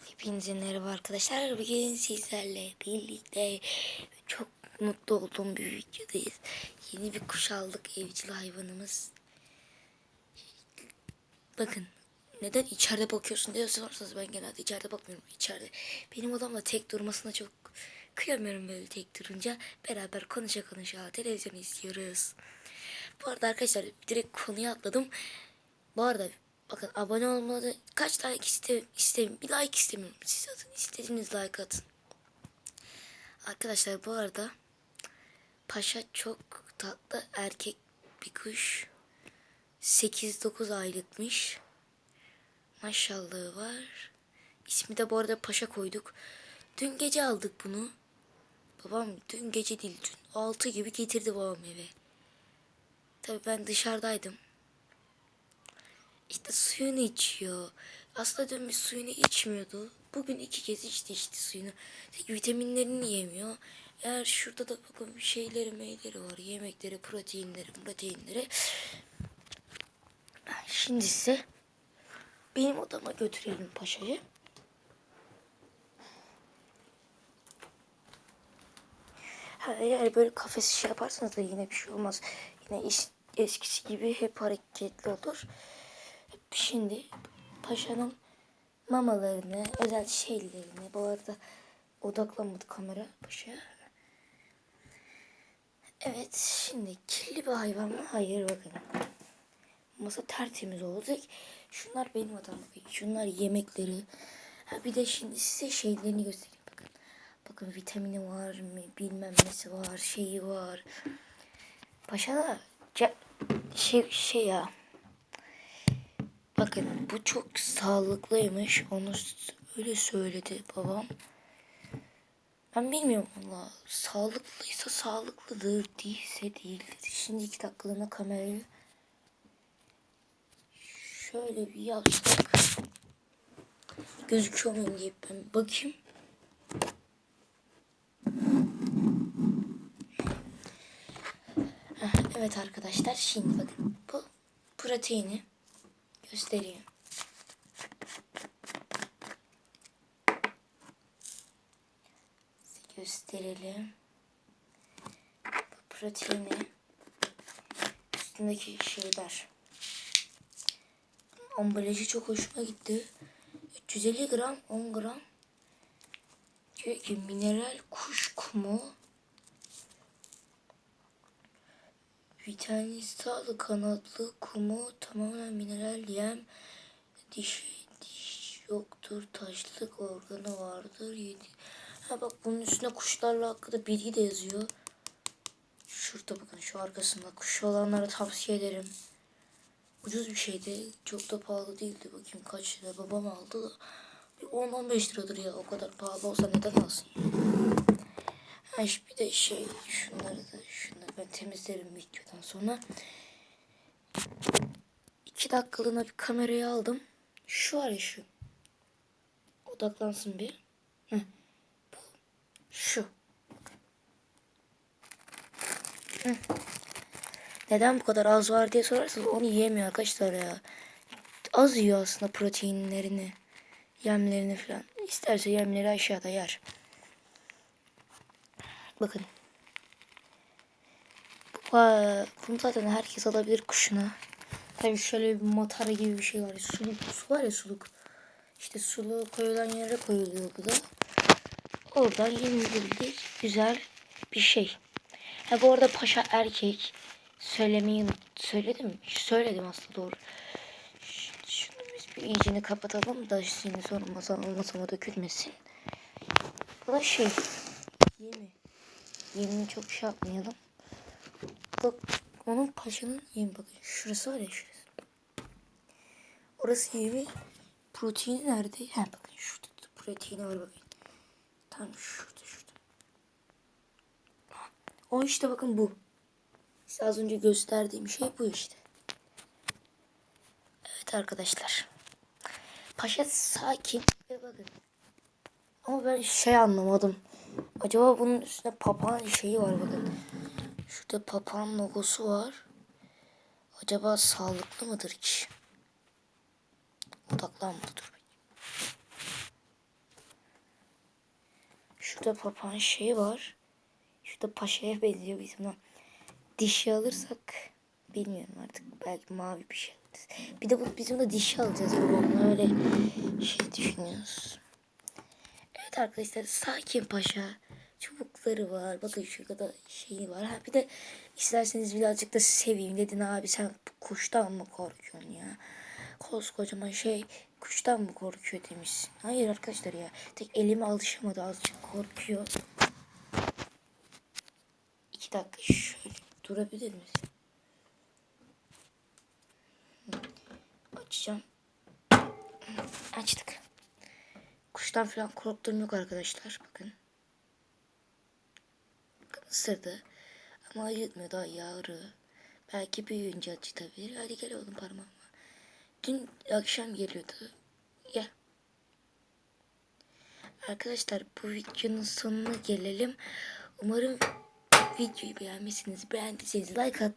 Hepinize merhaba arkadaşlar. Bugün sizlerle birlikte çok mutlu olduğum bir videodayız. Yeni bir kuş aldık evcil hayvanımız. Bakın neden içeride bakıyorsun diye sorarsanız ben genelde içeride bakmıyorum. İçeride benim odamda tek durmasına çok kıyamıyorum böyle tek durunca. Beraber konuşa konuşa televizyon izliyoruz. Bu arada arkadaşlar direkt konuya atladım. Bu arada bakın abone olmadı. Kaç like iste, istemiyorum. Bir like istemiyorum. Siz atın. istediğiniz like atın. Arkadaşlar bu arada Paşa çok tatlı erkek bir kuş. 8-9 aylıkmış. Maşallahı var. İsmi de bu arada Paşa koyduk. Dün gece aldık bunu. Babam dün gece değil dün 6 gibi getirdi babam eve. Tabii ben dışarıdaydım. İşte suyunu içiyor. Aslında dün bir suyunu içmiyordu. Bugün iki kez içti işte suyunu. Tek vitaminlerini yemiyor. Eğer şurada da bakın şeyleri meyleri var. Yemekleri, proteinleri, proteinleri. Şimdi ise benim odama götürelim paşayı. Eğer böyle kafes şey yaparsanız da yine bir şey olmaz. Yine es- eskisi gibi hep hareketli olur. Şimdi paşanın mamalarını, özel şeylerini, bu arada odaklanmadı kamera paşa. Evet, şimdi kirli bir hayvan mı? Hayır bakın. Masa tertemiz olacak. Şunlar benim odam. Şunlar yemekleri. Ha bir de şimdi size şeylerini göstereyim bakın. Bakın vitamini var mı, bilmem nesi var, şeyi var. Paşa da şey, şey ya. Bakın bu çok sağlıklıymış. Onu öyle söyledi babam. Ben bilmiyorum valla. Sağlıklıysa sağlıklıdır, değilse değildir. Şimdi iki dakikalığına kamerayı şöyle bir yapsak. Gözüküyor muyum diye ben bakayım. Evet arkadaşlar şimdi bakın bu proteini göstereyim. Size gösterelim. Bu proteini üstündeki şeyler. Ambalajı çok hoşuma gitti. 350 gram 10 gram. Diyor ki mineral kuş kumu. Vitamin sağlık kanatlı kumu tamamen mineral yem. Dişi diş yoktur. Taşlık organı vardır. Yedi. Ha bak bunun üstüne kuşlarla hakkında bilgi de yazıyor. Şurada bakın şu arkasında kuş olanlara tavsiye ederim. Ucuz bir şeydi. Çok da pahalı değildi. Bakayım kaç lira babam aldı da. Bir 10-15 liradır ya. O kadar pahalı olsa neden alsın? Ha bir de şey şunları da şunları ben temizlerim videodan sonra. İki dakikalığına bir kamerayı aldım. Şu var ya şu. Odaklansın bir. Heh. Bu. Şu. Heh. Neden bu kadar az var diye sorarsanız onu yiyemiyor arkadaşlar ya. Az yiyor aslında proteinlerini. Yemlerini falan. İsterse yemleri aşağıda yer. Bakın. Aa, bunu zaten herkes alabilir kuşuna. Tabii şöyle bir matara gibi bir şey var. Suluk, su var ya suluk. İşte sulu koyulan yere koyuluyor bu da. Oradan yenilebilir güzel bir şey. Ha bu arada paşa erkek. Söylemeyi söyledim? Söyledim aslında doğru. Şunu biz bir iyicini kapatalım da şimdi sonra masama, masama dökülmesin. Bu da şey. Yemi. Yemini çok şey yapmayalım. Bak onun paşanın yemi bakın. Şurası var ya şurası. Orası yemi. Proteini nerede? Ha bakın şurada da proteini var bakın. Tam şurada şurada. O işte bakın bu. Size az önce gösterdiğim şey bu işte. Evet arkadaşlar. Paşa sakin ve bakın. Ama ben şey anlamadım. Acaba bunun üstünde papağan şeyi var bakın. Şurada papağan logosu var. Acaba sağlıklı mıdır ki? Odaklanma dur. Şurada papağan şeyi var. Şurada paşaya benziyor biz buna. Dişi alırsak bilmiyorum artık. Belki mavi bir şey alırız. Bir de bu, biz buna dişi alacağız. Babamla öyle şey düşünüyoruz. Evet arkadaşlar sakin paşa. Çubukları var. Bakın şurada da şeyi var. Ha, bir de isterseniz birazcık da seveyim dedin abi sen kuştan mı korkuyorsun ya? Koskocaman şey kuştan mı korkuyor demişsin. Hayır arkadaşlar ya. Tek elime alışamadı azıcık korkuyor. İki dakika şöyle durabilir misin? Açacağım. Açtık. Kuştan falan korktuğum yok arkadaşlar. Bakın ısırdı. Ama acıtmıyor daha yavru. Belki büyüyünce acıtabilir. Hadi gel oğlum parmağıma. Dün akşam geliyordu. Gel. Arkadaşlar bu videonun sonuna gelelim. Umarım videoyu beğenmişsiniz. Beğendiyseniz like atmayı